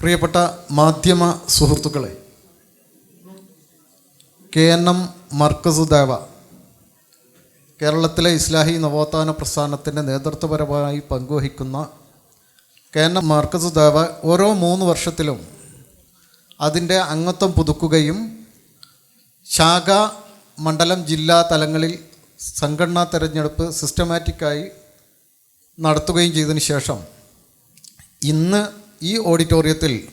പ്രിയപ്പെട്ട മാധ്യമ സുഹൃത്തുക്കളെ കെ എൻ എം മർക്കസുദേവ കേരളത്തിലെ ഇസ്ലാഹി നവോത്ഥാന പ്രസ്ഥാനത്തിന്റെ നേതൃത്വപരമായി പങ്കുവഹിക്കുന്ന കെ എൻ എം മർക്കസുദേവ ഓരോ മൂന്ന് വർഷത്തിലും അതിന്റെ അംഗത്വം പുതുക്കുകയും ശാഖ മണ്ഡലം ജില്ലാ തലങ്ങളിൽ സംഘടനാ തെരഞ്ഞെടുപ്പ് സിസ്റ്റമാറ്റിക്കായി നടത്തുകയും ചെയ്തതിന് ശേഷം ഇന്ന് ഈ ഓഡിറ്റോറിയത്തിൽ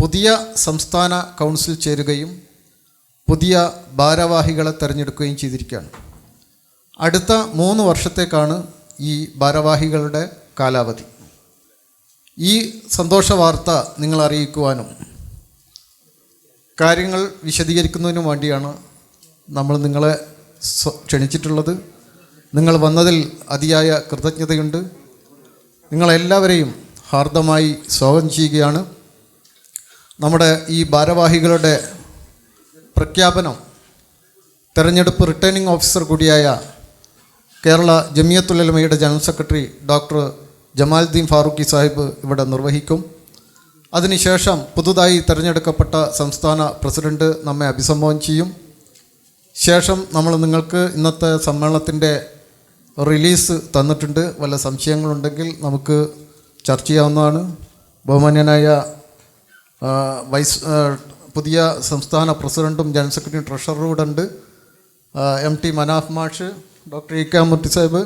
പുതിയ സംസ്ഥാന കൗൺസിൽ ചേരുകയും പുതിയ ഭാരവാഹികളെ തിരഞ്ഞെടുക്കുകയും ചെയ്തിരിക്കുകയാണ്. അടുത്ത മൂന്ന് വർഷത്തേക്കാണ് ഈ ഭാരവാഹികളുടെ കാലാവധി. ഈ സന്തോഷ വാർത്ത നിങ്ങൾ അറിയിക്കുവാനും കാര്യങ്ങൾ വിശദീകരിക്കുന്നതിനും വേണ്ടിയാണ് നമ്മൾ നിങ്ങളെ ക്ഷണിച്ചിട്ടുള്ളത്. നിങ്ങൾ വന്നതിൽ അതിയായ കൃതജ്ഞതയുണ്ട്. നിങ്ങളെല്ലാവരെയും ഹാർദമായി സ്വാഗതം ചെയ്യുകയാണ്. നമ്മുടെ ഈ ഭാരവാഹികളുടെ പ്രഖ്യാപനം തെരഞ്ഞെടുപ്പ് റിട്ടേണിംഗ് ഓഫീസർ കൂടിയായ Kerala ജമിയത്തുലമയുടെ general secretary doctor Jamaluddin Farooqi Sahib ഇവിടെ നിർവഹിക്കും. അതിനുശേഷം പുതുതായി തിരഞ്ഞെടുക്കപ്പെട്ട സംസ്ഥാന പ്രസിഡന്റ് നമ്മെ അഭിസംബോധന ചെയ്യും. ശേഷം നമ്മൾ നിങ്ങൾക്ക് ഇന്നത്തെ സമ്മേളനത്തിന്റെ റിലീസ് തന്നിട്ടുണ്ട്. വല്ല സംശയങ്ങളുണ്ടെങ്കിൽ നമുക്ക് ചർച്ച ചെയ്യാവുന്നതാണ്. ബഹുമാന്യനായ വൈസ് പുതിയ സംസ്ഥാന പ്രസിഡന്റും ജനറൽ സെക്രട്ടറിയും ട്രഷററും ഉണ്ട്. M T Manaf Mash doctor E K Murti Sahib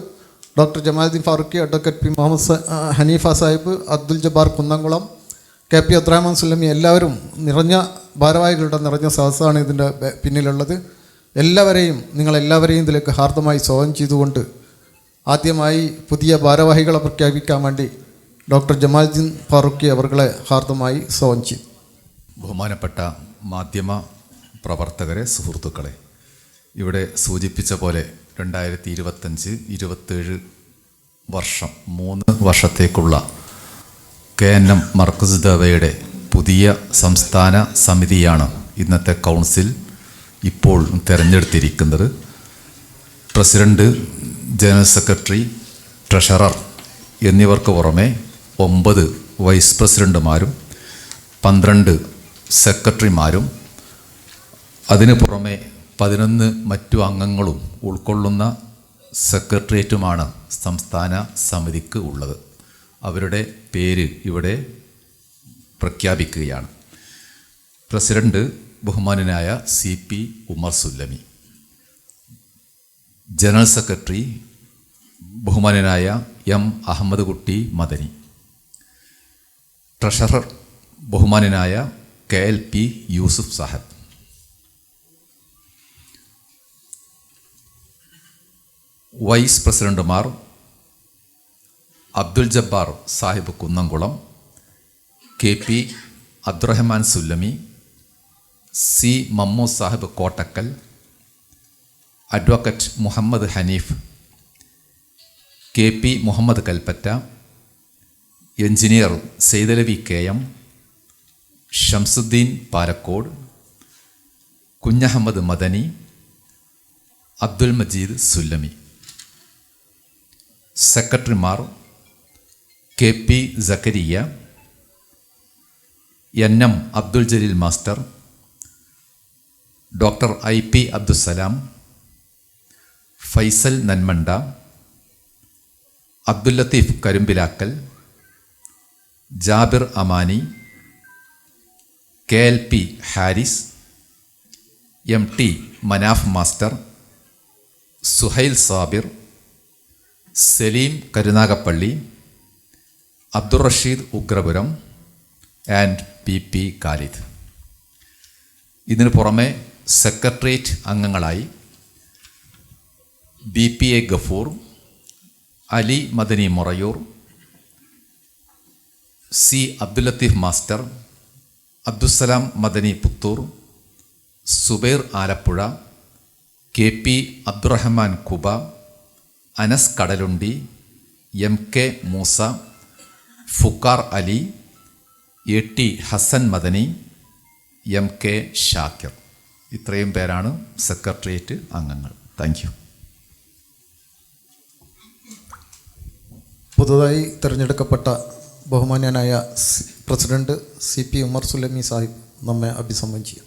doctor Jamaluddin Farooqi advocate P Muhammad Haneefa Sahib Abdul Jabbar Kunnamkulam K P Abdurahman Sullami എല്ലാവരും നിറഞ്ഞ ഭാരവാഹികളുടെ നിറഞ്ഞ സദസ്സാണ് ഇതിന്റെ പിന്നിലുള്ളത്. എല്ലാവരെയും നിങ്ങളെല്ലാവരെയും ഇതിലേക്ക് ഹാർദമായി സ്വാഗതം ചെയ്തുകൊണ്ട് ആദ്യമായി പുതിയ ഭാരവാഹികളെ പ്രഖ്യാപിക്കാൻ വേണ്ടി ഡോക്ടർ ജമാൽദ്ദീൻ ഫാറൂഖി അവർകളെ ഹാർദമായി സ്വാഗതം ബഹുമാനപ്പെട്ട മാധ്യമ പ്രവർത്തകരെ സുഹൃത്തുക്കളെ ഇവിടെ സൂചിപ്പിച്ച പോലെ രണ്ടായിരത്തി ഇരുപത്തഞ്ച് ഇരുപത്തേഴ് വർഷം മൂന്ന് വർഷത്തേക്കുള്ള കെ എൻ എം മർക്കസ് ദവയുടെ പുതിയ സംസ്ഥാന സമിതിയാണ് ഇന്നത്തെ കൗൺസിൽ ഇപ്പോൾ തിരഞ്ഞെടുത്തിരിക്കുന്നത്. പ്രസിഡന്റ് ജനറൽ സെക്രട്ടറി ട്രഷറർ എന്നിവർക്ക് പുറമെ ഒമ്പത് വൈസ് പ്രസിഡന്റുമാരും പന്ത്രണ്ട് സെക്രട്ടറിമാരും അതിനു പുറമെ പതിനൊന്ന് മറ്റു അംഗങ്ങളും ഉൾക്കൊള്ളുന്ന സെക്രട്ടേറിയറ്റുമാണ് സംസ്ഥാന സമിതിക്ക് ഉള്ളത്. അവരുടെ പേര് ഇവിടെ പ്രഖ്യാപിക്കുകയാണ്. പ്രസിഡന്റ് ബഹുമാനനായ C P Umar Sullami. General secretary ബഹുമാനനായ എം അഹമ്മദ് കുട്ടി മദനി. ട്രഷറർ ബഹുമാനനായ K L P Yusuf Sahib. Vice പ്രസിഡന്റുമാർ Abdul Jabbar Sahib Kunnamkulam K P Abdurahman Sullami C Mammood Sahib Kottakkal advocate Muhammad Hanif K P Muhammad Kalpetta engineer Saithalavi K M Shamsuddin Palakkode Kunhahammed Madani Abdul Majeed Sullami. സെക്രട്ടറിമാർ K P Zakariya N M Abdul Jaleel master doctor I P Abdussalam Faisal Nanmanda Abdul Latheef Karumbilakkal Jabir Amani K L P Haris M T Manaf master Suhail Sabir Saleem Karunagappally Abdurasheed Ugrapuram and P P Khalid. ഇതിനു പുറമെ secretariat അംഗങ്ങളായി B P A Gafoor Ali Madani Morayur C Abdul Latheef master Abdussalam Madani Puthur Zubair Alappuzha K P Abdurahman Kuba Anas Kadalundi M K Moosa Fukkar Ali A T Hasan Madani M K Shakir. ഇത്രയും പേരാണ് secretariat അംഗങ്ങൾ. Thank you പുതുതായി തിരഞ്ഞെടുക്കപ്പെട്ട ബഹുമാന്യനായ president C P Umar Sullami Sahib നമ്മെ അഭിസംബോധന ചെയ്യും.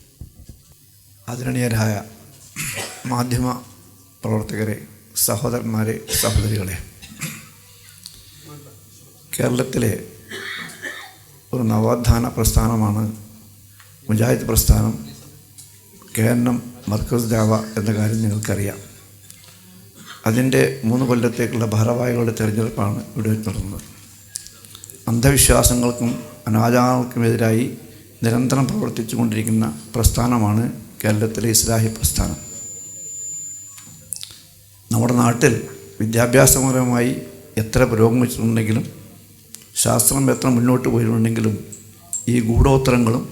ആദരണീയരായ മാധ്യമ പ്രവർത്തകരെ സഹോദരന്മാരെ സഹോദരികളെ കേരളത്തിലെ ഒരു നവോത്ഥാന പ്രസ്ഥാനമാണ് മുജാഹിദ് പ്രസ്ഥാനം. K N M Markaz Dawa എന്ന കാര്യം നിങ്ങൾക്കറിയാം. അതിന്റെ മൂന്ന് കൊല്ലത്തേക്കുള്ള ഭാരവാഹികളുടെ തിരഞ്ഞെടുപ്പാണ് ഇവിടെ നടന്നത് അന്ധവിശ്വാസങ്ങൾക്കും അനാചാരങ്ങൾക്കുമെതിരായി നിരന്തരം പ്രവർത്തിച്ചു കൊണ്ടിരിക്കുന്ന പ്രസ്ഥാനമാണ് കേരളത്തിലെ ഇസ്ലാഹി പ്രസ്ഥാനം. നമ്മുടെ നാട്ടിൽ വിദ്യാഭ്യാസപരമായി എത്ര പുരോഗമിച്ചിട്ടുണ്ടെങ്കിലും ശാസ്ത്രം എത്ര മുന്നോട്ട് പോയിട്ടുണ്ടെങ്കിലും ഈ ഗൂഢോത്തരങ്ങളും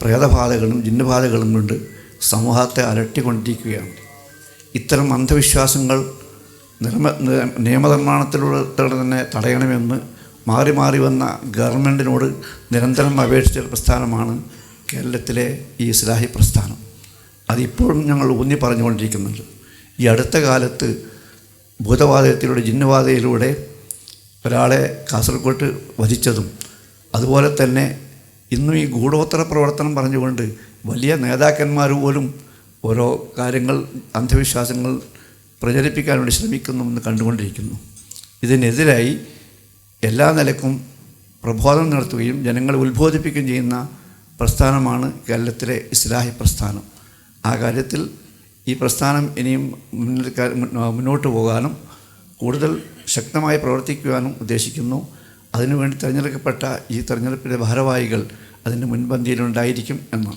പ്രേതബാധകളും ജിന്നുബാധകളും കൊണ്ട് സമൂഹത്തെ അലട്ടിക്കൊണ്ടിരിക്കുകയാണ്. ഇത്തരം അന്ധവിശ്വാസങ്ങൾ നിയമ നിയമനിർമ്മാണത്തിലൂടെ തന്നെ തടയണമെന്ന് മാറി മാറി വന്ന ഗവൺമെന്റിനോട് നിരന്തരം അപേക്ഷിച്ച പ്രസ്ഥാനമാണ് കേരളത്തിലെ ഈ ഇസ്ലാഹി പ്രസ്ഥാനം. അതിപ്പോഴും ഞങ്ങൾ ഊന്നി പറഞ്ഞുകൊണ്ടിരിക്കുന്നുണ്ട്. ഈ അടുത്ത കാലത്ത് ഭൂതവാദത്തിലൂടെ ജിന്നുവാദയിലൂടെ ഒരാളെ കാസർഗോട്ട് വധിച്ചതും അതുപോലെ തന്നെ ഇന്നും ഈ ഗൂഢോത്തര പ്രവർത്തനം പറഞ്ഞുകൊണ്ട് വലിയ നേതാക്കന്മാർ പോലും ഓരോ കാര്യങ്ങൾ അന്ധവിശ്വാസങ്ങൾ പ്രചരിപ്പിക്കാൻ വേണ്ടി ശ്രമിക്കുന്നു എന്ന് കണ്ടുകൊണ്ടിരിക്കുന്നു. ഇതിനെതിരായി എല്ലാ നിലക്കും പ്രബോധനം നടത്തുകയും ജനങ്ങളെ ഉത്ബോധിപ്പിക്കുകയും ചെയ്യുന്ന പ്രസ്ഥാനമാണ് കേരളത്തിലെ ഇസ്ലാഹി പ്രസ്ഥാനം. ആ കാര്യത്തിൽ ഈ പ്രസ്ഥാനം ഇനിയും മുന്നിൽ മുന്നോട്ട് പോകാനും കൂടുതൽ ശക്തമായി പ്രവർത്തിക്കുവാനും ഉദ്ദേശിക്കുന്നു. അതിനുവേണ്ടി തിരഞ്ഞെടുക്കപ്പെട്ട ഈ തെരഞ്ഞെടുപ്പിലെ ഭാരവാഹികൾ അതിന്റെ മുൻപന്തിയിലുണ്ടായിരിക്കും എന്ന്.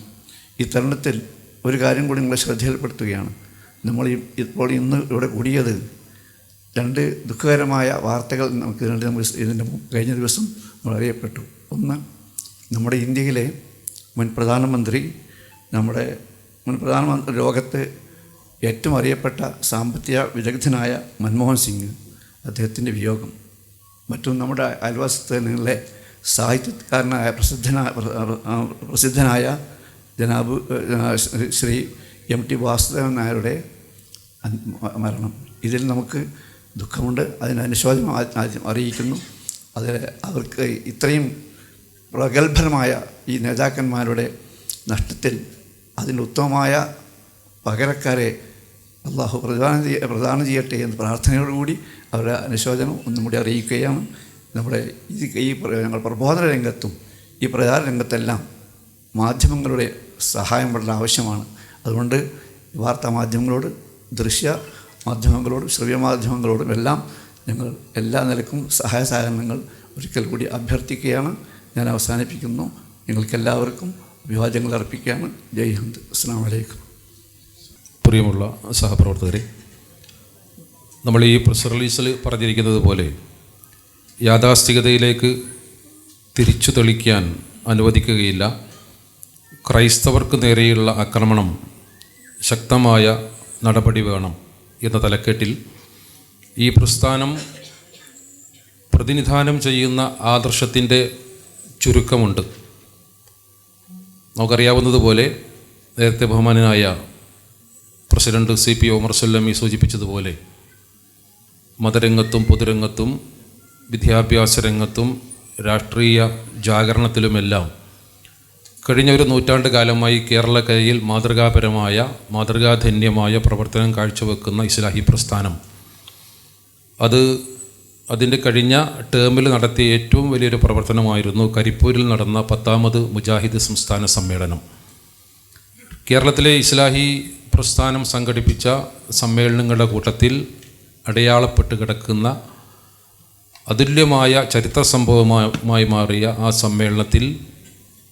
ഈ തരുണത്തിൽ ഒരു കാര്യം കൂടി നിങ്ങളെ ശ്രദ്ധയിൽപ്പെടുത്തുകയാണ്. നമ്മൾ ഇപ്പോൾ ഇന്ന് ഇവിടെ കൂടിയത് രണ്ട് ദുഃഖകരമായ വാർത്തകൾ നമുക്ക് രണ്ട് നമ്മൾ ഇതിന്റെ കഴിഞ്ഞ ദിവസം നമ്മൾ അറിയപ്പെട്ടു. ഒന്ന് നമ്മുടെ ഇന്ത്യയിലെ മുൻ പ്രധാനമന്ത്രി നമ്മുടെ മുൻ പ്രധാനമന്ത്രി ലോകത്ത് ഏറ്റവും അറിയപ്പെട്ട സാമ്പത്തിക വിദഗ്ധനായ മൻമോഹൻ സിംഗ് അദ്ദേഹത്തിന്റെ വിയോഗം. മറ്റും നമ്മുടെ അയൽവാസത്തിലെ സാഹിത്യകാരനായ പ്രസിദ്ധനായ പ്രസിദ്ധനായ ജനാബ് ശ്രീ എം ടി വാസുദേവൻ നായരുടെ മരണം. ഇതിൽ നമുക്ക് ദുഃഖമുണ്ട്. അതിന് അനുശോചനം ആദ്യം അറിയിക്കുന്നു. അത് അവർക്ക് ഇത്രയും പ്രഗത്ഭരമായ ഈ നേതാക്കന്മാരുടെ നഷ്ടത്തിൽ അതിന് ഉത്തമമായ പകരക്കാരെ അള്ളാഹു പ്രദാനം ചെയ്യ പ്രദാനം ചെയ്യട്ടെ എന്ന പ്രാർത്ഥനയോടുകൂടി അവരുടെ അനുശോചനം ഒന്നും കൂടി അറിയിക്കുകയാണ്. നമ്മുടെ ഈ പ്ര- ഞങ്ങൾ പ്രബോധന രംഗത്തും ഈ പ്രചാര രംഗത്തെല്ലാം മാധ്യമങ്ങളുടെ സഹായം വളരെ ആവശ്യമാണ്. അതുകൊണ്ട് വാർത്താ മാധ്യമങ്ങളോട് ദൃശ്യ മാധ്യമങ്ങളോടും ശ്രവ്യ മാധ്യമങ്ങളോടും എല്ലാം ഞങ്ങൾ എല്ലാ നിലക്കും സഹായ സഹകരണങ്ങൾ ഒരിക്കൽ കൂടി അഭ്യർത്ഥിക്കുകയാണ്. ഞാൻ അവസാനിപ്പിക്കുന്നു. നിങ്ങൾക്കെല്ലാവർക്കും അഭിവാദ്യങ്ങൾ അർപ്പിക്കുകയാണ്. ജയ് ഹിന്ദ്. അസ്സാം വലൈക്കും പ്രിയമുള്ള സഹപ്രവർത്തകരെ നമ്മൾ ഈ പ്രസ് റിലീസിൽ പറഞ്ഞിരിക്കുന്നത് പോലെ യാഥാസ്ഥികതയിലേക്ക് തിരിച്ചു തെളിക്കാൻ അനുവദിക്കുകയില്ല. ക്രൈസ്തവർക്ക് നേരെയുള്ള ആക്രമണം ശക്തമായ നടപടി വേണം. എന്ന തലക്കെട്ടിൽ ഈ പ്രസ്ഥാനം പ്രതിനിധാനം ചെയ്യുന്ന ആദർശത്തിന്റെ ചുരുക്കമുണ്ട്. നമുക്കറിയാവുന്നതുപോലെ നേരത്തെ ബഹുമാനനായ president C P Omar Sullami സൂചിപ്പിച്ചതുപോലെ മതരംഗത്തും പൊതുരംഗത്തും വിദ്യാഭ്യാസ രംഗത്തും രാഷ്ട്രീയ ജാഗരണത്തിലുമെല്ലാം കഴിഞ്ഞ ഒരു നൂറ്റാണ്ട് കാലമായി കേരളക്കരയിൽ മാതൃകാപരമായ മാതൃകാധന്യമായ പ്രവർത്തനം കാഴ്ചവെക്കുന്ന ഇസ്ലാഹി പ്രസ്ഥാനം. അത് അതിന്റെ കഴിഞ്ഞ ടേമിൽ നടത്തിയ ഏറ്റവും വലിയൊരു പ്രവർത്തനമായിരുന്നു കരിപ്പൂരിൽ നടന്ന പത്താമത് മുജാഹിദ് സംസ്ഥാന സമ്മേളനം. കേരളത്തിലെ ഇസ്ലാഹി പ്രസ്ഥാനം സംഘടിപ്പിച്ച സമ്മേളനങ്ങളുടെ കൂട്ടത്തിൽ അടയാളപ്പെട്ട് കിടക്കുന്ന അതുല്യമായ ചരിത്ര സംഭവമായി മാറിയ ആ സമ്മേളനത്തിൽ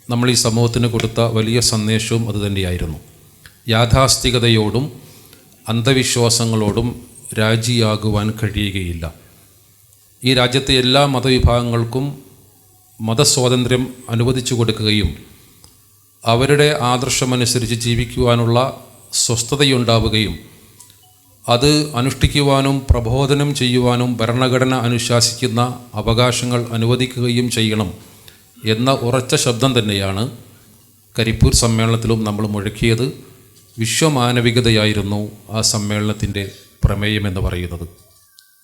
നമ്മൾ ഈ സമൂഹത്തിന് കൊടുത്ത വലിയ സന്ദേശവും അതുതന്നെയായിരുന്നു യാഥാസ്ഥികതയോടും അന്ധവിശ്വാസങ്ങളോടും രാജിയാകുവാൻ കഴിയുകയില്ല. ഈ രാജ്യത്തെ എല്ലാ മതവിഭാഗങ്ങൾക്കും മതസ്വാതന്ത്ര്യം അനുവദിച്ചു കൊടുക്കുകയും അവരുടെ ആദർശമനുസരിച്ച് ജീവിക്കുവാനുള്ള സ്വസ്ഥതയുണ്ടാവുകയും അത് അനുഷ്ഠിക്കുവാനും പ്രബോധനം ചെയ്യുവാനും ഭരണഘടന അനുശാസിക്കുന്ന അവകാശങ്ങൾ അനുവദിക്കുകയും ചെയ്യണം. എന്ന ഉറച്ച ശബ്ദം തന്നെയാണ് കരിപ്പൂർ സമ്മേളനത്തിലും നമ്മൾ മുഴക്കിയത്. വിശ്വമാനവികതയായിരുന്നു ആ സമ്മേളനത്തിന്റെ പ്രമേയമെന്ന് പറയുന്നത്.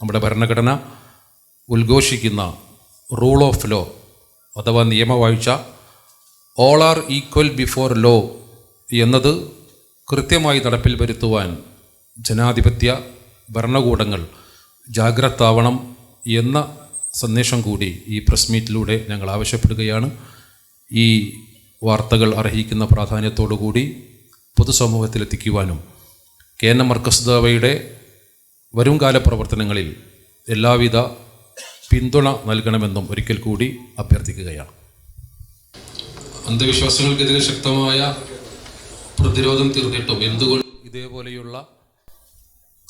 നമ്മുടെ ഭരണഘടന ഉദ്ഘോഷിക്കുന്ന റൂൾ ഓഫ് ലോ അഥവാ നിയമവാഴ്ച all are equal before law എന്നത് കൃത്യമായി നടപ്പിൽ വരുത്തുവാൻ ജനാധിപത്യ ഭരണകൂടങ്ങൾ ജാഗ്രതാവണം എന്ന സന്ദേശം കൂടി ഈ പ്രസ് മീറ്റിലൂടെ ഞങ്ങൾ ആവശ്യപ്പെടുകയാണ്. ഈ വാർത്തകൾ അർഹിക്കുന്ന പ്രാധാന്യത്തോടു കൂടി പൊതുസമൂഹത്തിലെത്തിക്കുവാനും കെ എൻ എം മർക്കസ്ദാവയുടെ വരുംകാല പ്രവർത്തനങ്ങളിൽ എല്ലാവിധ പിന്തുണ നൽകണമെന്നും ഒരിക്കൽ കൂടി അഭ്യർത്ഥിക്കുകയാണ്. അന്ധവിശ്വാസങ്ങൾക്കെതിരെ ശക്തമായ പ്രതിരോധം തീർന്നിട്ടും എന്തുകൊണ്ട് ഇതേപോലെയുള്ള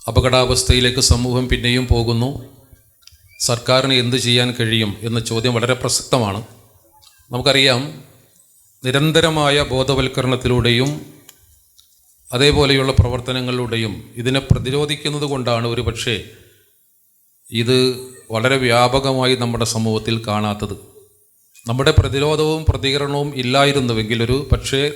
അപകടാവസ്ഥയിലേക്ക് സമൂഹം പിന്നെയും പോകുന്നു. സർക്കാരിന് എന്ത് ചെയ്യാൻ കഴിയും എന്ന ചോദ്യം വളരെ പ്രസക്തമാണ്. നമുക്കറിയാം നിരന്തരമായ ബോധവൽക്കരണത്തിലൂടെയും അതേപോലെയുള്ള പ്രവർത്തനങ്ങളിലൂടെയും ഇതിനെ പ്രതിരോധിക്കുന്നത് കൊണ്ടാണ് ഒരു പക്ഷേ ഇത് വളരെ വ്യാപകമായി നമ്മുടെ സമൂഹത്തിൽ കാണാത്തത്. നമ്മുടെ പ്രതിരോധവും പ്രതികരണവും ഇല്ലായിരുന്നുവെങ്കിൽ ഒരു പക്ഷേ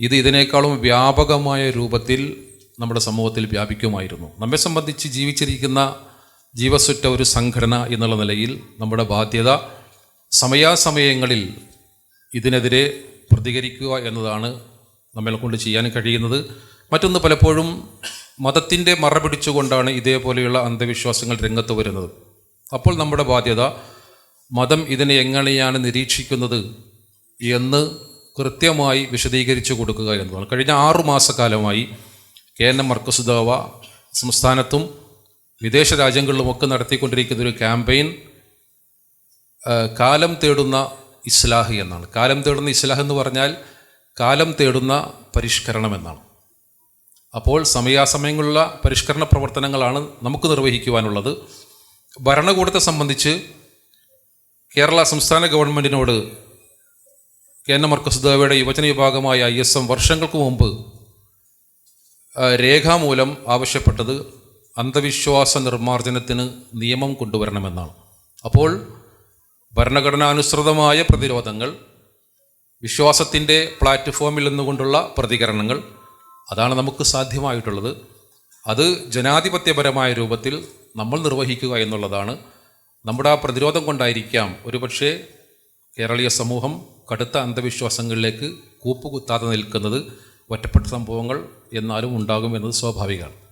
ഇത് ഇതിനേക്കാളും വ്യാപകമായ രൂപത്തിൽ നമ്മുടെ സമൂഹത്തിൽ വ്യാപിക്കുമായിരുന്നു. നമ്മെ സംബന്ധിച്ച് ജീവിച്ചിരിക്കുന്ന ജീവസുറ്റ ഒരു സംഘടന എന്നുള്ള നിലയിൽ നമ്മുടെ ബാധ്യത സമയാസമയങ്ങളിൽ ഇതിനെതിരെ പ്രതികരിക്കുക എന്നതാണ് നമ്മളെ കൊണ്ട് ചെയ്യാൻ കഴിയുന്നത്. മറ്റൊന്ന് പലപ്പോഴും മതത്തിന്റെ മറ പിടിച്ചുകൊണ്ടാണ് ഇതേപോലെയുള്ള അന്ധവിശ്വാസങ്ങൾ രംഗത്ത് വരുന്നത്. അപ്പോൾ നമ്മുടെ ബാധ്യത മതം ഇതിനെ എങ്ങനെയാണ് നിരീക്ഷിക്കുന്നത് എന്ന് കൃത്യമായി വിശദീകരിച്ചു കൊടുക്കുക എന്നതാണ്. കഴിഞ്ഞ ആറു മാസക്കാലമായി കെ എൻ എം മർക്കസുദാവ സംസ്ഥാനത്തും വിദേശ രാജ്യങ്ങളിലുമൊക്കെ നടത്തിക്കൊണ്ടിരിക്കുന്ന ഒരു ക്യാമ്പയിൻ കാലം തേടുന്ന ഇസ്ലാഹ് എന്നാണ്. കാലം തേടുന്ന ഇസ്ലാഹ് എന്ന് പറഞ്ഞാൽ കാലം തേടുന്ന പരിഷ്കരണം എന്നാണ്. അപ്പോൾ സമയാസമയങ്ങളുള്ള പരിഷ്കരണ പ്രവർത്തനങ്ങളാണ് നമുക്ക് നിർവഹിക്കുവാനുള്ളത്. ഭരണകൂടത്തെ സംബന്ധിച്ച് കേരള സംസ്ഥാന ഗവൺമെന്റിനോട് കെ എൻ എം മർക്കസ് ദേവയുടെ യുവജന വിഭാഗമായ ഐ എസ് എം വർഷങ്ങൾക്ക് മുമ്പ് രേഖാമൂലം ആവശ്യപ്പെട്ടത് അന്ധവിശ്വാസ നിർമ്മാർജനത്തിന് നിയമം കൊണ്ടുവരണമെന്നാണ്. അപ്പോൾ ഭരണഘടനാനുസൃതമായ പ്രതിരോധങ്ങൾ വിശ്വാസത്തിന്റെ പ്ലാറ്റ്ഫോമിൽ നിന്നുകൊണ്ടുള്ള പ്രതികരണങ്ങൾ അതാണ് നമുക്ക് സാധ്യമായിട്ടുള്ളത്. അത് ജനാധിപത്യപരമായ രൂപത്തിൽ നമ്മൾ നിർവഹിക്കുക എന്നുള്ളതാണ്. നമ്മുടെ ആ പ്രതിരോധം കൊണ്ടായിരിക്കാം ഒരുപക്ഷെ കേരളീയ സമൂഹം കടുത്ത അന്ധവിശ്വാസങ്ങളിലേക്ക് കൂപ്പുകുത്താതെ നിൽക്കുന്നത്. ഒറ്റപ്പെട്ട സംഭവങ്ങൾ എന്നാലും ഉണ്ടാകും എന്നത് സ്വാഭാവികമാണ്.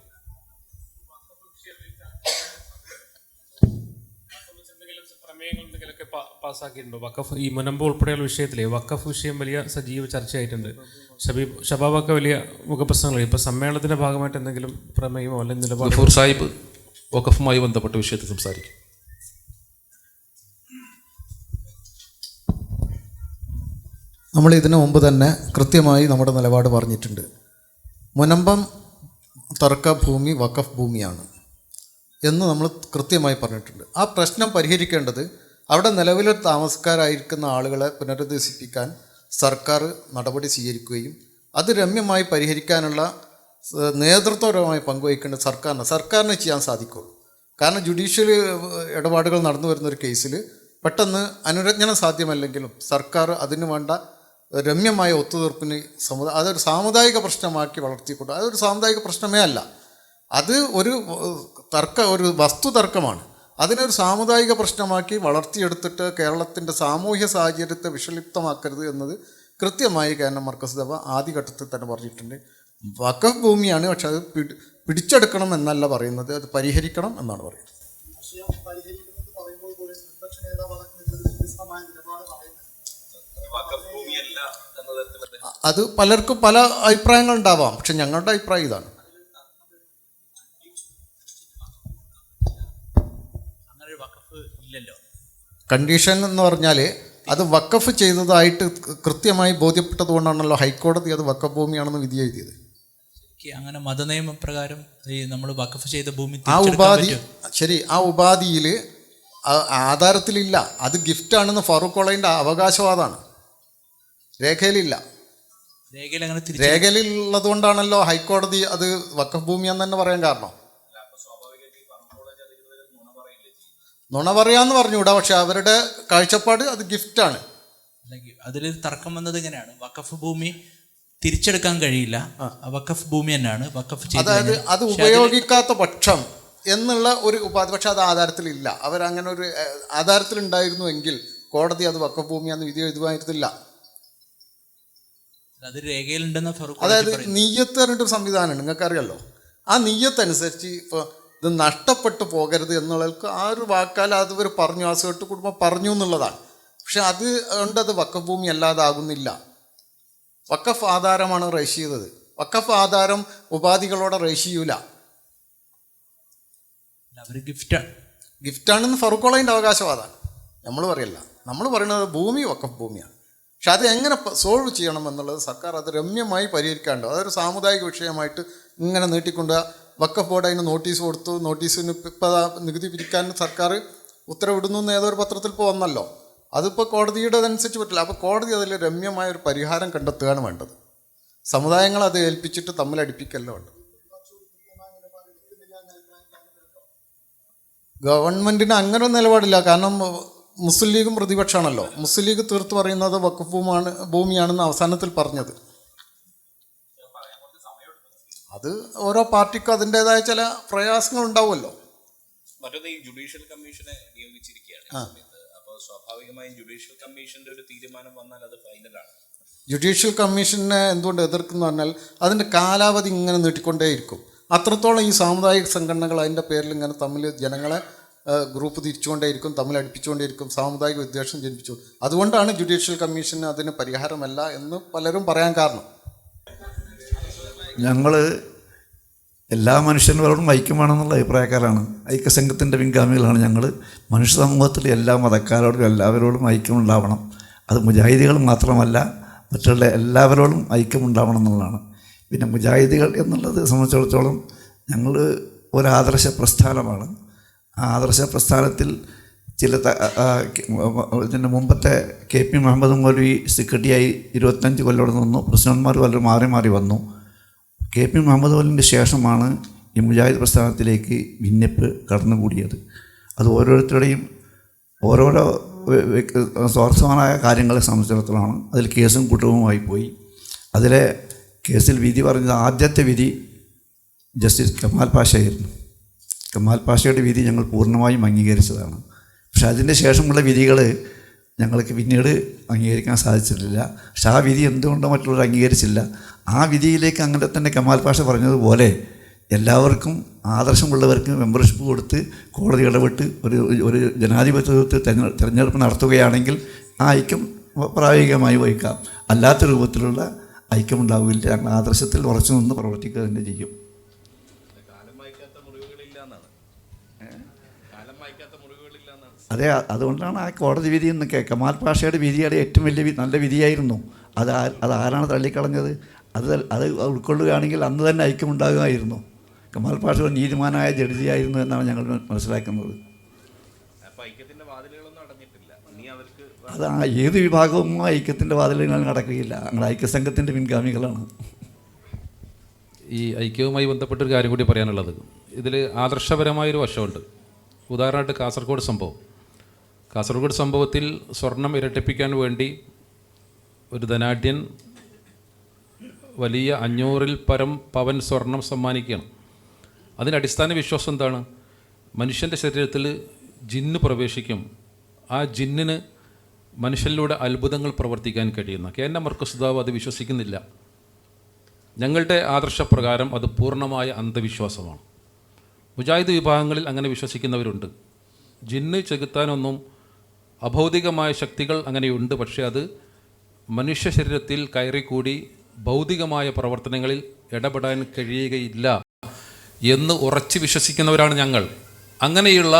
പാസ്സാക്കിയിട്ടുണ്ടോ. വക്കഫ് ഈ മുനമ്പ് ഉൾപ്പെടെയുള്ള വിഷയത്തിലെ വക്കഫ് വിഷയം വലിയ സജീവ ചർച്ചയായിട്ടുണ്ട്. ഷബീബ് ഷബാബൊക്കെ വലിയ മുഖപ്രശ്നങ്ങൾ ഇപ്പോൾ സമ്മേളനത്തിന്റെ ഭാഗമായിട്ട് എന്തെങ്കിലും പ്രമേയമോ അല്ലെങ്കിൽ നിലപാട് സാഹിബ് വക്കഫുമായി ബന്ധപ്പെട്ട വിഷയത്തിൽ സംസാരിക്കും. നമ്മൾ ഇതിനു മുമ്പ് തന്നെ കൃത്യമായി നമ്മുടെ നിലപാട് പറഞ്ഞിട്ടുണ്ട്. മുനമ്പം തർക്ക ഭൂമി വഖഫ് ഭൂമിയാണ് എന്ന് നമ്മൾ കൃത്യമായി പറഞ്ഞിട്ടുണ്ട്. ആ പ്രശ്നം പരിഹരിക്കേണ്ടത് അവിടെ നിലവിൽ താമസക്കാരായിരിക്കുന്ന ആളുകളെ പുനരധിവസിപ്പിക്കാൻ സർക്കാർ നടപടി സ്വീകരിക്കുകയും അത് രമ്യമായി പരിഹരിക്കാനുള്ള നേതൃത്വപരമായി പങ്കുവഹിക്കേണ്ട സർക്കാരിന് സർക്കാരിന് ചെയ്യാൻ സാധിക്കുള്ളൂ. കാരണം ജുഡീഷ്യൽ ഇടപാടുകൾ നടന്നു വരുന്നൊരു കേസിൽ പെട്ടെന്ന് അനുരഞ്ജനം സാധ്യമല്ലെങ്കിലും സർക്കാർ അതിനു വേണ്ട രമ്യമായ ഒത്തുതീർപ്പിന് സമുദായ അതൊരു സാമുദായിക പ്രശ്നമാക്കി വളർത്തിക്കൊണ്ട് അതൊരു സാമുദായിക പ്രശ്നമേ അല്ല. അത് ഒരു തർക്ക ഒരു വസ്തു തർക്കമാണ് അതിനൊരു സാമുദായിക പ്രശ്നമാക്കി വളർത്തിയെടുത്തിട്ട് കേരളത്തിന്റെ സാമൂഹ്യ സാഹചര്യത്തെ വിഷലിപ്തമാക്കരുത് എന്നത് കൃത്യമായി കേരള മർക്കസ് ദവ ആദ്യഘട്ടത്തിൽ തന്നെ പറഞ്ഞിട്ടുണ്ട്. വഖഫ് ഭൂമിയാണ് പക്ഷെ അത് പിടി പിടിച്ചെടുക്കണം എന്നല്ല പറയുന്നത് അത് പരിഹരിക്കണം എന്നാണ് പറയുന്നത്. അത് പലർക്കും പല അഭിപ്രായങ്ങൾ ഉണ്ടാവാം പക്ഷെ ഞങ്ങളുടെ അഭിപ്രായം ഇതാണ്. കണ്ടീഷൻ എന്ന് പറഞ്ഞാൽ അത് വക്കഫ് ചെയ്തതായിട്ട് കൃത്യമായി ബോധ്യപ്പെട്ടത് കൊണ്ടാണല്ലോ ഹൈക്കോടതി അത് വക്കഫ് ഭൂമിയാണെന്ന് വിധി എഴുതിയത്. അങ്ങനെ മതനിയമപ്രകാരം ഈ നമ്മൾ വക്കഫ് ചെയ്ത ഭൂമി ആ ഉപാധി ശരി ആ ഉപാധിയിൽ ആധാരത്തിലില്ല. അത് ഗിഫ്റ്റാണെന്ന് ഫാറൂഖ് കോളേജിന്റെ അവകാശവാദമാണ് രേഖയിലില്ല. രേഖയിൽ അങ്ങനെ രേഖയിലുള്ളതുകൊണ്ടാണല്ലോ രേഖയിലുള്ളത് കൊണ്ടാണല്ലോ ഹൈക്കോടതി അത് വക്കഫ് ഭൂമിയാന്ന് തന്നെ പറയാൻ കാരണം. നുണ പറയാന്ന് പറഞ്ഞുകൂടാ പക്ഷെ അവരുടെ കാഴ്ചപ്പാട് അത് ഗിഫ്റ്റാണ്. അല്ലെങ്കിൽ അതിൽ തർക്കം വന്നത് ഇങ്ങനെയാണ്. വഖഫ് ഭൂമി തിരിച്ചെടുക്കാൻ കഴിയില്ല. വക്കഫ് വഖഫ് ഭൂമി തന്നെയാണ് വഖഫ് അതായത് അത് ഉപയോഗിക്കാത്ത പക്ഷം എന്നുള്ള ഒരു ഉപാധി പക്ഷെ അത് ആധാരത്തിലില്ല. അവരങ്ങനെ ഒരു ആധാരത്തിലുണ്ടായിരുന്നുവെങ്കിൽ കോടതി അത് വക്കഫ് ഭൂമിയാന്ന് വിധി എഴുതുമായിരുന്നില്ല. അത് രേഖയിലുണ്ടെന്ന അതായത്. നീയത്ത് പറഞ്ഞിട്ടൊരു സംവിധാനമുണ്ട്. നിങ്ങൾക്കറിയാലോ? ആ നീയത്ത് അനുസരിച്ച് ഇപ്പോൾ ഇത് നഷ്ടപ്പെട്ടു പോകരുത് എന്നുള്ളവർക്ക് ആ ഒരു വാക്കാൽ അത് ഇവർ പറഞ്ഞു ആ സേട്ട് കുടുംബം പറഞ്ഞു എന്നുള്ളതാണ്. പക്ഷെ അത് കൊണ്ട് അത് വക്കഭൂമി അല്ലാതാകുന്നില്ല വക്കഫ് ആധാരമാണ് റേഷ് ചെയ്തത്. വക്കഫ് ആധാരം ഉപാധികളോടെ റേഷ് ചെയ്യൂല. ഗിഫ്റ്റാണ്. ഗിഫ്റ്റാണെന്ന് ഫറൂഖോളതിന്റെ അവകാശവാദമാണ് നമ്മൾ പറയല്ല. നമ്മൾ പറയുന്നത് ഭൂമി വക്കഫ് ഭൂമിയാണ്. പക്ഷെ അത് എങ്ങനെ സോൾവ് ചെയ്യണം എന്നുള്ളത് സർക്കാർ അത് രമ്യമായി പരിഹരിക്കാണ്ട് അതൊരു സാമുദായിക വിഷയമായിട്ട് ഇങ്ങനെ നീട്ടിക്കൊണ്ട് വക്കഫ് ബോർഡ് അതിന് നോട്ടീസ് കൊടുത്തു. നോട്ടീസിന് ഇപ്പം നികുതി പിരിക്കാൻ സർക്കാർ ഉത്തരവിടുന്നു എന്ന് ഏതൊരു പത്രത്തിൽ ഇപ്പോൾ വന്നല്ലോ. അതിപ്പോൾ കോടതിയുടെ അനുസരിച്ച് പറ്റില്ല. അപ്പോൾ കോടതി അതിൽ രമ്യമായ ഒരു പരിഹാരം കണ്ടെത്തുകയാണ് വേണ്ടത്. സമുദായങ്ങൾ അത് ഏൽപ്പിച്ചിട്ട് തമ്മിലടിപ്പിക്കല്ലോ ഉണ്ട് ഗവൺമെന്റിന് അങ്ങനെ ഒരു നിലപാടില്ല. കാരണം മുസ്ലിം ലീഗും പ്രതിപക്ഷമാണല്ലോ. മുസ്ലിം ലീഗ് തീർത്ത് പറയുന്നത് വക്കഫ് ഭൂമാണ് ഭൂമിയാണെന്ന് അവസാനത്തിൽ പറഞ്ഞത്. അത് ഓരോ പാർട്ടിക്കും അതിന്റെതായ ചില പ്രയാസങ്ങൾ ഉണ്ടാവുമല്ലോ. മറ്റൊന്ന് ഈ ജുഡീഷ്യൽ കമ്മീഷനെ നിയോഗിച്ചിരിക്കുകയാണ്. അപ്പോൾ സ്വാഭാവികമായും ജുഡീഷ്യൽ കമ്മീഷന്റെ ഒരു തീരുമാനം വന്നാൽ അത് ഫൈനലാണ് ജുഡീഷ്യൽ കമ്മീഷനെ എന്തുകൊണ്ട് എതിർക്കുന്നു പറഞ്ഞാൽ അതിന്റെ കാലാവധി ഇങ്ങനെ നീട്ടിക്കൊണ്ടേയിരിക്കും. അത്രത്തോളം ഈ സാമുദായിക സംഘടനകൾ അതിന്റെ പേരിൽ ഇങ്ങനെ തമ്മിൽ ജനങ്ങളെ ഗ്രൂപ്പ് തിരിച്ചുകൊണ്ടേയിരിക്കും തമ്മിൽ അടുപ്പിച്ചുകൊണ്ടേയിരിക്കും സാമുദായിക വിദ്വേഷം ജനിപ്പിച്ചു. അതുകൊണ്ടാണ് ജുഡീഷ്യൽ കമ്മീഷന് അതിന് പരിഹാരമല്ല എന്ന് പലരും പറയാൻ കാരണം. ഞങ്ങൾ എല്ലാ മനുഷ്യന്മാരോടും ഐക്യം വേണമെന്നുള്ള അഭിപ്രായക്കാരാണ്. ഐക്യസംഘത്തിന്റെ പിൻഗാമികളാണ് ഞങ്ങൾ മനുഷ്യ സമൂഹത്തിലെ എല്ലാ മതക്കാരോടും എല്ലാവരോടും ഐക്യമുണ്ടാവണം. അത് മുജാഹിദികൾ മാത്രമല്ല മറ്റുള്ള എല്ലാവരോടും ഐക്യമുണ്ടാവണം എന്നുള്ളതാണ്. പിന്നെ മുജാഹിദികൾ എന്നുള്ളത് സംബന്ധിച്ചിടത്തോളം ഞങ്ങൾ ഒരു ആദർശ പ്രസ്ഥാനമാണ്. ആ ആദർശ പ്രസ്ഥാനത്തിൽ ചില ഇതിന്റെ മുമ്പത്തെ കെ പി മുഹമ്മദ് മൗലവി സെക്രട്ടറിയായി ഇരുപത്തഞ്ച് കൊല്ലോടെ നിന്നു. പ്രസിഡന്റ്മാർ പലരും മാറി മാറി വന്നു. കെ പി മുഹമ്മദ് വലിന്റെ ശേഷമാണ് ഈ മുജാഹിദ് പ്രസ്ഥാനത്തിലേക്ക് ഭിന്നിപ്പ് കടന്നുകൂടിയത്. അത് ഓരോരുത്തരുടെയും ഓരോരോ സ്വാർത്ഥമായ കാര്യങ്ങളെ സംബന്ധിച്ചിടത്തോളമാണ്. അതിൽ കേസും കുറ്റവുമായി പോയി. അതിലെ കേസിൽ വിധി പറഞ്ഞത് ആദ്യത്തെ വിധി ജസ്റ്റിസ് കമാൽ പാഷയായിരുന്നു. കമാൽ പാഷയുടെ വിധി ഞങ്ങൾ പൂർണമായും അംഗീകരിച്ചതാണ്. പക്ഷെ അതിന്റെ ശേഷമുള്ള വിധികൾ ഞങ്ങൾക്ക് പിന്നീട് അംഗീകരിക്കാൻ സാധിച്ചിട്ടില്ല. പക്ഷെ ആ വിധി എന്തുകൊണ്ടോ മറ്റുള്ളവർ അംഗീകരിച്ചില്ല. ആ വിധിയിലേക്ക് അങ്ങനെ തന്നെ കമാൽ പാഷ പറഞ്ഞതുപോലെ എല്ലാവർക്കും ആദർശമുള്ളവർക്ക് മെമ്പർഷിപ്പ് കൊടുത്ത് കോടതി ഇടപെട്ട് ഒരു ഒരു ജനാധിപത്യത്തിൽ തിരഞ്ഞെടുപ്പ് നടത്തുകയാണെങ്കിൽ ആ ഐക്യം പ്രായോഗികമായി വഹിക്കാം. അല്ലാത്ത രൂപത്തിലുള്ള ഐക്യമുണ്ടാവില്ല. ഞങ്ങൾ ആദർശത്തിൽ ഉറച്ചു നിന്ന് പ്രവർത്തിക്കുക തന്നെ ചെയ്യും. അതെ അതുകൊണ്ടാണ് ആ കോടതി വിധി എന്നൊക്കെ കമാൽ പാഷയുടെ വിധിയുടെ ഏറ്റവും വലിയ നല്ല വിധിയായിരുന്നു. അത് അത് ആരാണ് തള്ളിക്കളഞ്ഞത്? അത് അത് ഉൾക്കൊള്ളുകയാണെങ്കിൽ അന്ന് തന്നെ ഐക്യമുണ്ടാകുമായിരുന്നു. കമാൽ പാഷ ഒരു നീതിമാനായ ജഡ്ജിയായിരുന്നു എന്നാണ് ഞങ്ങൾ മനസ്സിലാക്കുന്നത്. അത് ആ ഏത് വിഭാഗവും ഐക്യത്തിന്റെ വാതിലുകൾ നടക്കുകയില്ല ഞങ്ങൾ ഐക്യസംഘത്തിന്റെ പിൻഗാമികളാണ്. ഈ ഐക്യവുമായി ബന്ധപ്പെട്ടൊരു കാര്യം കൂടി പറയാനുള്ളത്. ഇതിൽ ആദർശപരമായൊരു വശമുണ്ട്. ഉദാഹരണമായിട്ട് കാസർഗോഡ് സംഭവം. കാസർഗോഡ് സംഭവത്തിൽ സ്വർണം ഇരട്ടിപ്പിക്കാൻ വേണ്ടി ഒരു ധനാഢ്യൻ വലിയ അഞ്ഞൂറിൽ പരം പവൻ സ്വർണം സമ്മാനിക്കുകയാണ് അതിന്റെ അടിസ്ഥാന വിശ്വാസം എന്താണ്? മനുഷ്യന്റെ ശരീരത്തിൽ ജിന്ന് പ്രവേശിക്കും. ആ ജിന്നിന് മനുഷ്യനിലൂടെ അത്ഭുതങ്ങൾ പ്രവർത്തിക്കാൻ കഴിയുന്ന. കെ എൻ മർക്കസുദാവ് അത് വിശ്വസിക്കുന്നില്ല. ഞങ്ങളുടെ ആദർശപ്രകാരം അത് പൂർണമായ അന്ധവിശ്വാസമാണ്. മുജാഹിദ് വിഭാഗങ്ങളിൽ അങ്ങനെ വിശ്വസിക്കുന്നവരുണ്ട്. ജിന്ന് ചെകുത്താനൊന്നും അഭൗതികമായ ശക്തികൾ അങ്ങനെയുണ്ട്. പക്ഷേ അത് മനുഷ്യ ശരീരത്തിൽ കയറിക്കൂടി ഭൗതികമായ പ്രവർത്തനങ്ങളിൽ ഇടപെടാൻ കഴിയുകയില്ല എന്ന് ഉറച്ചു വിശ്വസിക്കുന്നവരാണ് ഞങ്ങൾ. അങ്ങനെയുള്ള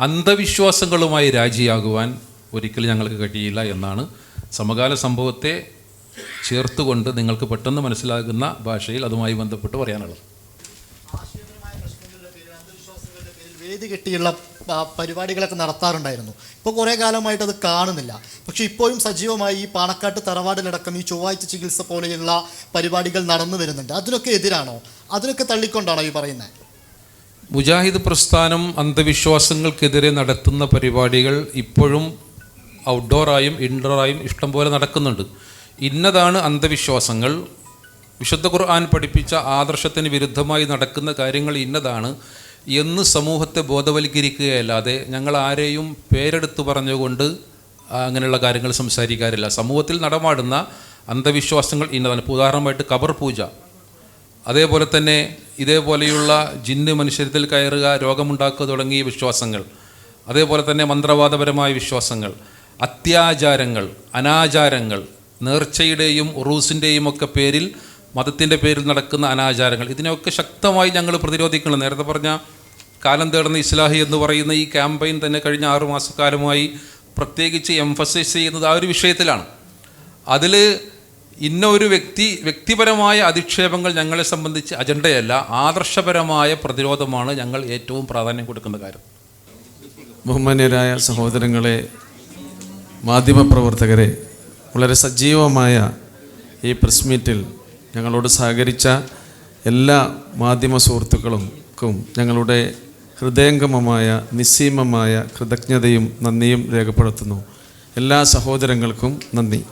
അന്ധവിശ്വാസങ്ങളുമായി രാജിയാകുവാൻ ഒരിക്കലും ഞങ്ങൾക്ക് കഴിയില്ല എന്നാണ് സമകാല സംഭവത്തെ ചേർത്തുകൊണ്ട് നിങ്ങൾക്ക് പെട്ടെന്ന് മനസ്സിലാകുന്ന ഭാഷയിൽ അതുമായി ബന്ധപ്പെട്ട് പറയാനുള്ളത്. വേദി കെട്ടിയുള്ള പരിപാടികളൊക്കെ നടത്താറുണ്ടായിരുന്നു. ഇപ്പോൾ കുറേ കാലമായിട്ട് അത് കാണുന്നില്ല. പക്ഷേ ഇപ്പോഴും സജീവമായി ഈ പാണക്കാട്ട് തറവാടിലടക്കം ഈ ചൊവ്വാഴ്ച ചികിത്സ പോലെയുള്ള പരിപാടികൾ നടന്നു വരുന്നുണ്ട്. അതിനൊക്കെ എതിരാണോ? അതിനൊക്കെ തള്ളിക്കൊണ്ടാണോ ഈ പറയുന്നത് മുജാഹിദ് പ്രസ്ഥാനം അന്ധവിശ്വാസങ്ങൾക്കെതിരെ നടത്തുന്ന പരിപാടികൾ ഇപ്പോഴും ഔട്ട്ഡോറായും ഇൻഡോറായും ഇഷ്ടംപോലെ നടക്കുന്നുണ്ട്. ഇന്നതാണ് അന്ധവിശ്വാസങ്ങൾ. വിശുദ്ധ ഖുർആൻ പഠിപ്പിച്ച ആദർശത്തിന് വിരുദ്ധമായി നടക്കുന്ന കാര്യങ്ങൾ ഇന്നതാണ്. എന്ന് സമൂഹത്തെ ബോധവൽക്കരിക്കുകയല്ലാതെ ഞങ്ങൾ ആരെയും പേരെടുത്ത് പറഞ്ഞുകൊണ്ട് അങ്ങനെയുള്ള കാര്യങ്ങൾ സംസാരിക്കാറില്ല. സമൂഹത്തിൽ നടമാടുന്ന അന്ധവിശ്വാസങ്ങൾ ഇന്നതാണ് ഉദാഹരണമായിട്ട് കബർ പൂജ. അതേപോലെ തന്നെ ഇതേപോലെയുള്ള ജിന്ന് മനുഷ്യരത്തിൽ കയറുക രോഗമുണ്ടാക്കുക തുടങ്ങിയ വിശ്വാസങ്ങൾ. അതേപോലെ തന്നെ മന്ത്രവാദപരമായ വിശ്വാസങ്ങൾ. അത്യാചാരങ്ങൾ അനാചാരങ്ങൾ നേർച്ചയുടെയും ഉറൂസിന്റെയും ഒക്കെ പേരിൽ മതത്തിന്റെ പേരിൽ നടക്കുന്ന അനാചാരങ്ങൾ. ഇതിനെയൊക്കെ ശക്തമായി ഞങ്ങൾ പ്രതിരോധിക്കണം. നേരത്തെ പറഞ്ഞ കാലം തേടുന്ന ഇസ്ലാഹി എന്ന് പറയുന്ന ഈ ക്യാമ്പയിൻ തന്നെ കഴിഞ്ഞ ആറു മാസക്കാലമായി പ്രത്യേകിച്ച് എംഫസൈസ് ചെയ്യുന്നത് ആ ഒരു വിഷയത്തിലാണ്. അതിൽ ഇന്ന ഒരു വ്യക്തി വ്യക്തിപരമായ അധിക്ഷേപങ്ങൾ ഞങ്ങളെ സംബന്ധിച്ച് അജണ്ടയല്ല ആദർശപരമായ പ്രതിരോധമാണ് ഞങ്ങൾ ഏറ്റവും പ്രാധാന്യം കൊടുക്കുന്ന കാര്യം. ബഹുമാന്യരായ സഹോദരങ്ങളെ മാധ്യമപ്രവർത്തകരെ വളരെ സജീവമായ ഈ പ്രസ് മീറ്റിൽ ഞങ്ങളോട് സഹകരിച്ച എല്ലാ മാധ്യമ സുഹൃത്തുക്കൾക്കും ഞങ്ങളുടെ ഹൃദയംഗമമായ നിസ്സീമമായ കൃതജ്ഞതയും നന്ദിയും രേഖപ്പെടുത്തുന്നു. എല്ലാ സഹോദരങ്ങൾക്കും നന്ദി.